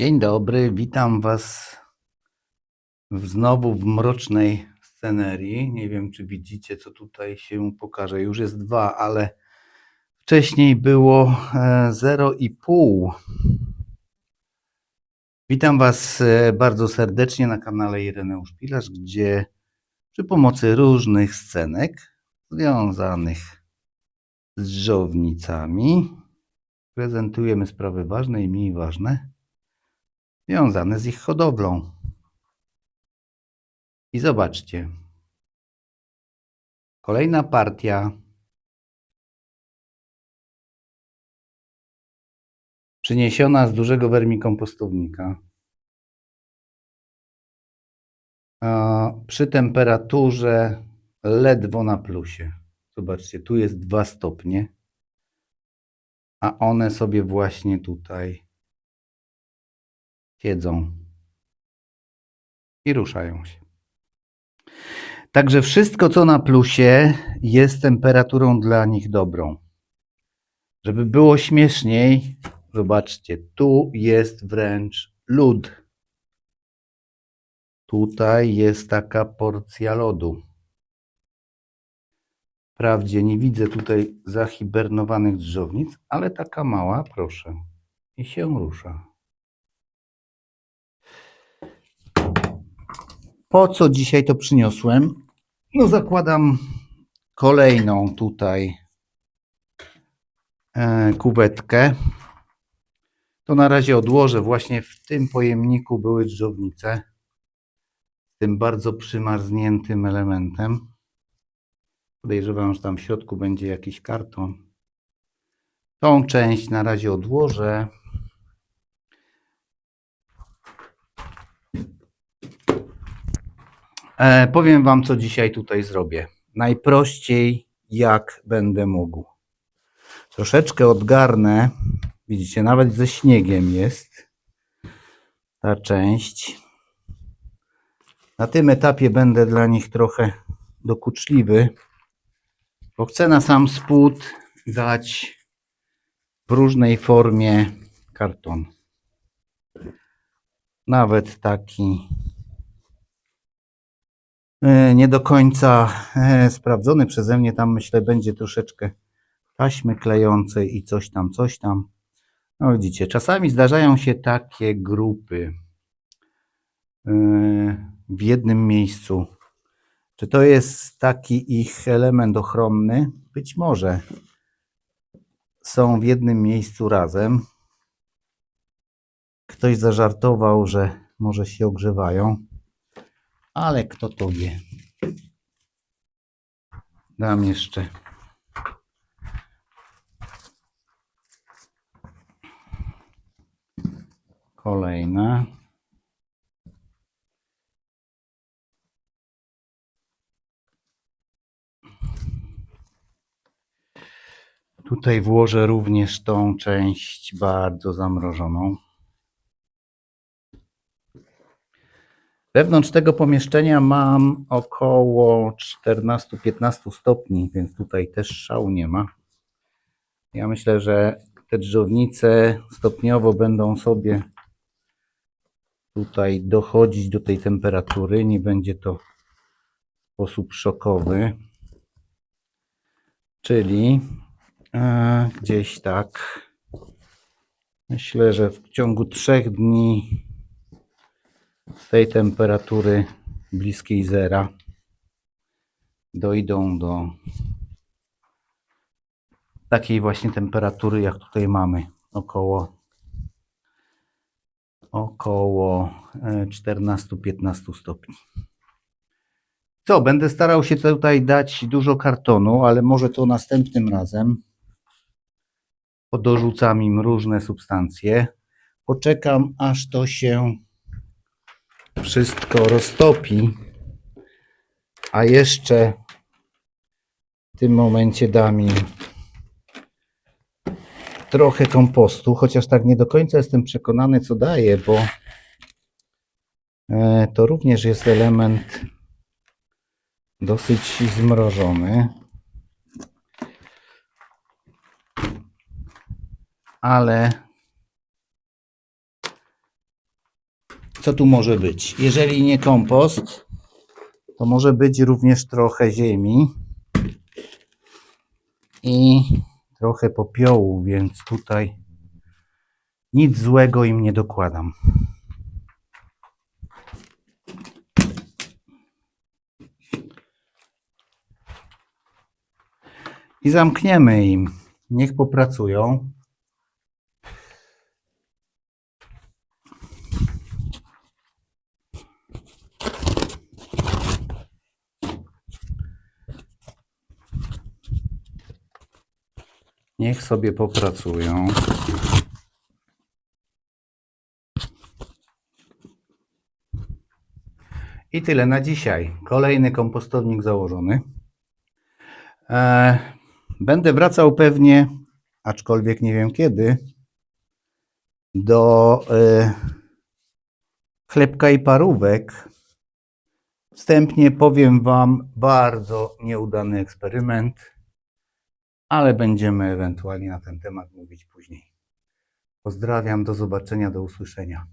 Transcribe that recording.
Dzień dobry, witam Was znowu w mrocznej scenerii. Nie wiem, czy widzicie, co tutaj się pokaże. Już jest dwa, ale wcześniej było e, 0,5. Witam Was e, bardzo serdecznie na kanale Ireneusz Pilarz, gdzie przy pomocy różnych scenek związanych z żownicami prezentujemy sprawy ważne i mniej ważne związane z ich hodowlą. I zobaczcie. Kolejna partia przyniesiona z dużego wermikompostownika. Przy temperaturze ledwo na plusie. Zobaczcie, tu jest 2 stopnie, a one sobie właśnie tutaj siedzą i ruszają się. Także wszystko, co na plusie, jest temperaturą dla nich dobrą. Żeby było śmieszniej, zobaczcie, tu jest wręcz lód. Tutaj jest taka porcja lodu. Wprawdzie nie widzę tutaj zahibernowanych drzownic, ale taka mała, proszę, i się rusza. Po co dzisiaj to przyniosłem? No, zakładam kolejną tutaj e, kuwetkę. To na razie odłożę. Właśnie w tym pojemniku były drzownice. Tym bardzo przymarzniętym elementem. Podejrzewam, że tam w środku będzie jakiś karton. Tą część na razie odłożę. E, powiem Wam, co dzisiaj tutaj zrobię. Najprościej, jak będę mógł. Troszeczkę odgarnę. Widzicie, nawet ze śniegiem jest ta część. Na tym etapie będę dla nich trochę dokuczliwy, bo chcę na sam spód dać w różnej formie karton. Nawet taki nie do końca e, sprawdzony przeze mnie. Tam myślę, będzie troszeczkę taśmy klejącej i coś tam, coś tam. No widzicie, czasami zdarzają się takie grupy e, w jednym miejscu. Czy to jest taki ich element ochronny? Być może. Są w jednym miejscu razem. Ktoś zażartował, że może się ogrzewają, ale kto to wie. Dam jeszcze. Kolejna. Tutaj włożę również tą część bardzo zamrożoną. Wewnątrz tego pomieszczenia mam około 14-15 stopni, więc tutaj też szału nie ma. Ja myślę, że te drzownice stopniowo będą sobie tutaj dochodzić do tej temperatury. Nie będzie to w sposób szokowy. Czyli e, gdzieś tak. Myślę, że w ciągu trzech dni z tej temperatury bliskiej zera dojdą do takiej właśnie temperatury, jak tutaj mamy, około około e, 14-15 stopni. Co, będę starał się tutaj dać dużo kartonu, ale może to następnym razem. Podorzucam im różne substancje. Poczekam, aż to się wszystko roztopi. A jeszcze w tym momencie im trochę kompostu, chociaż tak nie do końca jestem przekonany, co daje, bo e, to również jest element dosyć zmrożony. Ale co tu może być? Jeżeli nie kompost, to może być również trochę ziemi i trochę popiołu, więc tutaj nic złego im nie dokładam. I zamkniemy im. Niech popracują. Niech sobie popracują. I tyle na dzisiaj. Kolejny kompostownik założony. E, będę wracał pewnie, aczkolwiek nie wiem kiedy, do e, chlebka i parówek. Wstępnie powiem Wam bardzo nieudany eksperyment, ale będziemy ewentualnie na ten temat mówić później. Pozdrawiam, do zobaczenia, do usłyszenia.